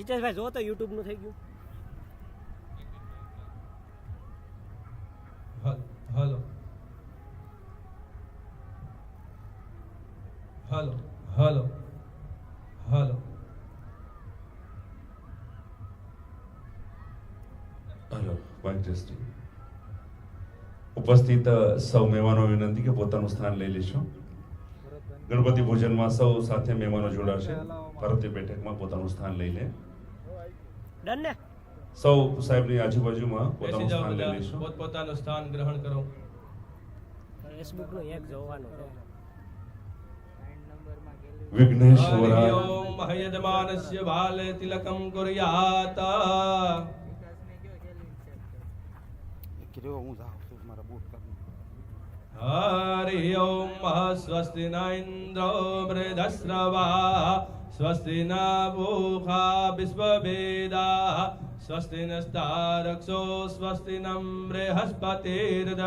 જીતેશભાઈ જો તો યુટ્યુબનું થઈ ગયું. Hello hello. Hello hello hello. Testing ઉપસ્થિત સૌ મહેમાનો વિનંતી કે પોતાનું સ્થાન લઈ લેશો. ગણપતિ ભોજનમાં સૌ સાથે મહેમાનો જોડાશે. ભારતીય બેઠકમાં પોતાનું સ્થાન લઈ લે. ડન ને? સૌ સાહેબની આજુબાજુમાં પોતાનું સ્થાન લઈ લેશો પોતપોતાનું સ્થાન ગ્રહણ કરો. ફેસબુકનું એક જોવાનું છે. વિઘ્નેશ્વરાય. હરિ ઓમ મહયજમાનસ્ય બાલે તિલકમ કુર્યાત. કીધું હું જાઉં છું મારા બૂટ કરી હરિ ઓમ સ્વસ્તિ ન ઇન્દ્રો મૃધસ્રવા સ્વસ્તિ ન ભૂખા વિશ્વભેદા સ્વસ્તિ નસ્તારક્ષો સ્વસ્તિ ન બૃહસ્પતિર્દદાતુ